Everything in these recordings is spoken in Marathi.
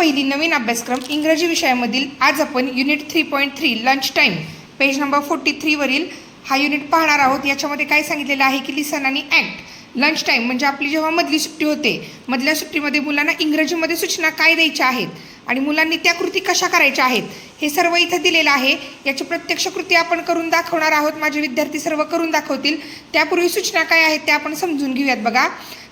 पहिली नवीन अभ्यासक्रम इंग्रजी विषयामधील आज आपण unit three point three lunch time page number forty थ्रीवरील हा युनिट पाहणार आहोत. याच्यामध्ये काय सांगितलेलं आहे की लिसन आणि ॲक्ट लंच टाईम म्हणजे आपली जेव्हा मधली सुट्टी होते मधल्या सुट्टीमध्ये मुलांना इंग्रजीमध्ये सूचना काय द्यायच्या आहेत आणि मुलांनी त्या कृती कशा करायच्या आहेत हे सर्व इथं दिलेलं आहे. याची प्रत्यक्ष कृती आपण करून दाखवणार आहोत. माझे विद्यार्थी सर्व करून दाखवतील. त्यापूर्वी सूचना काय आहेत त्या आपण समजून घेऊयात बघा.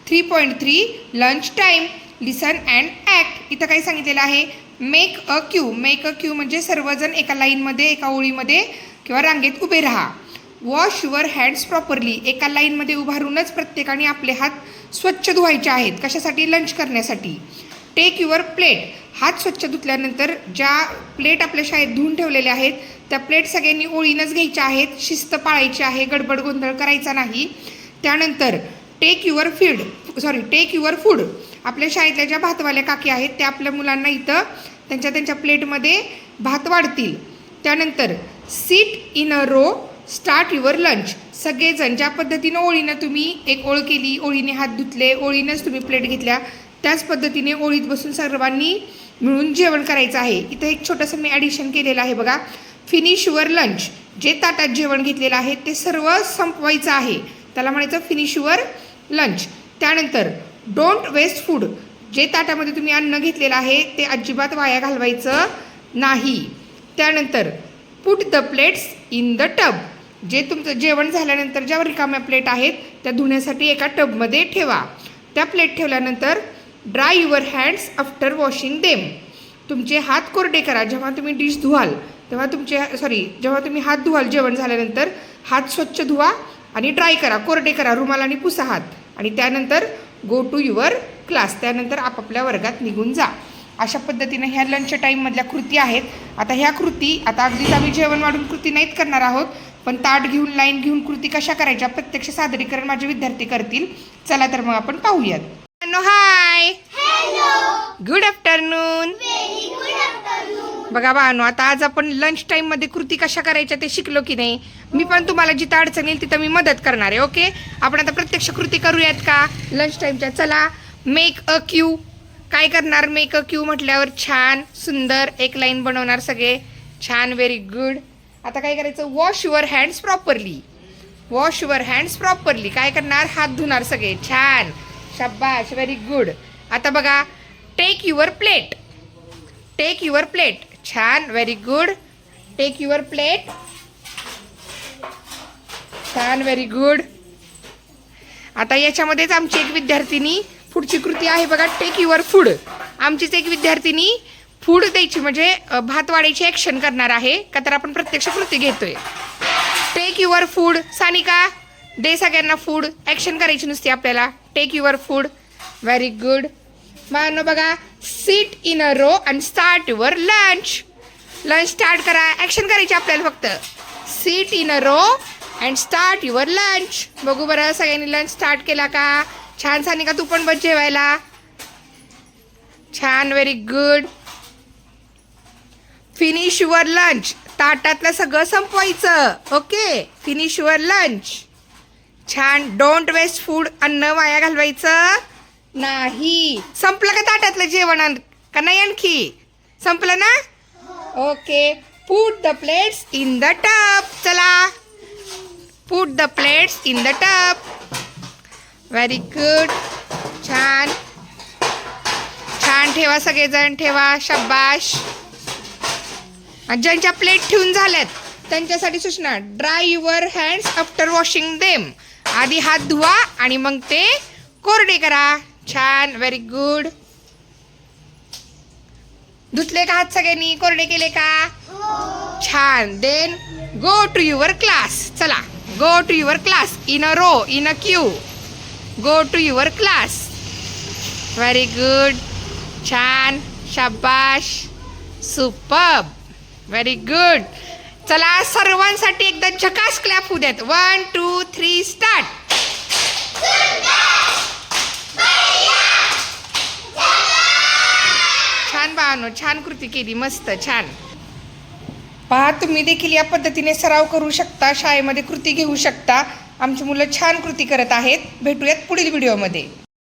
Three point three lunch time listen and act इथं काय सांगितलेलं आहे make a queue make a queue म्हणजे सर्वजण एका लाईनमध्ये एका ओळीमध्ये किंवा रांगेत उभे राहा. वॉश युअर हँड्स प्रॉपरली एका लाईनमध्ये उभारूनच प्रत्येकाने आपले हात स्वच्छ धुवायचे आहेत. कशासाठी? लंच करण्यासाठी. टेक युअर प्लेट हात स्वच्छ धुतल्यानंतर ज्या प्लेट आपल्या शाळेत धुवून ठेवलेल्या आहेत त्या प्लेट सगळ्यांनी ओळीनंच घ्यायच्या आहेत. शिस्त पाळायची आहे. गडबड गोंधळ करायचा नाही. त्यानंतर take your feed sorry take your food आपल्या शाळेतल्या ज्या भातवाल्या काकी आहेत त्या आपल्या मुलांना इथं त्यांच्या त्यांच्या प्लेटमध्ये भात वाढतील. त्यानंतर sit in a row start your lunch सगळेजण ज्या पद्धतीनं ओळीनं तुम्ही एक ओळ केली ओळीने हात धुतले ओळीनंच तुम्ही प्लेट घेतल्या त्याच पद्धतीने ओळीत बसून सर्वांनी मिळून जेवण करायचं आहे. इथं एक छोटंसं मी ॲडिशन केलेलं आहे बघा. फिनिश युअर लंच जे ताटात जेवण घेतलेलं आहे ते सर्व संपवायचं आहे. त्याला म्हणायचं फिनिश युअर लंच त्यानंतर डोंट वेस्ट फूड जे ताटामध्ये तुम्ही अन्न घेतलेलं आहे ते अजिबात वाया घालवायचं नाही. त्यानंतर put the plates in the tub जे तुमचं जेवण झाल्यानंतर ज्या रिकाम्या प्लेट आहेत त्या धुण्यासाठी एका टबमध्ये ठेवा. त्या प्लेट ठेवल्यानंतर dry your hands after washing them तुमचे हात कोरडे करा. जेव्हा तुम्ही डिश धुवाल तेव्हा तुमचे सॉरी जेव्हा तुम्ही हात धुवाल जेवण झाल्यानंतर हात स्वच्छ धुवा. आणि ड्राय करा कोरडे करा रुमाल आणि पुसा हात आणि त्यानंतर गो टू युअर क्लास त्यानंतर आपापल्या वर्गात निघून जा. अशा पद्धतीनं ह्या लंच टाईममधल्या कृती आहेत. आता ह्या कृती आता अगदीच आम्ही जेवण वाढून कृती नाहीत करणार आहोत पण ताट घेऊन लाईन घेऊन कृती कशा करायच्या प्रत्यक्ष सादरीकरण माझे विद्यार्थी करतील. चला तर मग आपण पाहूयात. हाय गुड आफ्टरनून बघा बानो आता आज आपण लंच टाइममध्ये कृती कशा करायच्या ते शिकलो की नाही मी पण तुम्हाला जिथं अडचण येईल तिथं मी मदत करणार आहे ओके आपण आता प्रत्यक्ष कृती करूयात का? लंच टाइमच्या चला. मेक अ क्यू काय करणार मेक अ क्यू म्हटल्यावर? छान सुंदर एक लाईन बनवणार सगळे. छान व्हेरी गुड आता काय करायचं? Wash your hands properly wash your hands properly काय करणार? हात धुणार सगळे. छान. शब्बाश व्हेरी गुड आता बघा take your plate take your plate छान very good take your plate छान व्हेरी गुड आता याच्यामध्येच आमची एक विद्यार्थिनी पुढची कृती आहे बघा टेक युअर फूड आमचीच एक विद्यार्थिनी फूड द्यायची म्हणजे भात वाढायची ॲक्शन करणार आहे का तर आपण प्रत्यक्ष कृती घेतोय. टेक युअर फूड सानिका दे सगळ्यांना फूड ॲक्शन करायची नुसती आपल्याला. Take your food very good Mano बघा sit in a row and start your lunch lunch start करा. ॲक्शन करायची आपल्याला फक्त. Sit in a row and start your lunch बघू बरं सगळ्यांनी लंच स्टार्ट केला का? छान सानिका तू पण बस जेवायला. छान very good finish your lunch ताटातलं सगळं संपवायचं. ओके फिनिश युअर लंच छान. डोंट वेस्ट फूड अन्न वाया घालवायचं. नाही. संपलं का ताटातलं जेवण का नाही आणखी? संपलं ना? Okay. Put the plates in the tub चला. Put the plates in the tub very good छान. छान ठेवा सगळेजण ठेवा. शब्बाश ज्यांच्या प्लेट ठेवून झाल्यात त्यांच्यासाठी सूचना dry your hands after washing them आधी हात धुवा आणि मग ते कोरडे करा. छान व्हेरी गुड धुतले का हात सगळ्यांनी? कोरडे केले का? छान. Then go to your class चला. Go to your class in a row in a queue go to your class very good छान. शाबाश. सुपब व्हेरी गुड चला सर्वांसाठी एकदा झकास क्लॅप होऊ द्यात. वन टू थ्री स्टार्ट छान छान कृती केली मस्त छान. पहा तुम्ही देखील या पद्धतीने सराव करू शकता शाळेमध्ये कृती घेऊ शकता. आमची मुलं छान कृती करत आहेत. भेटूयात पुढील व्हिडिओमध्ये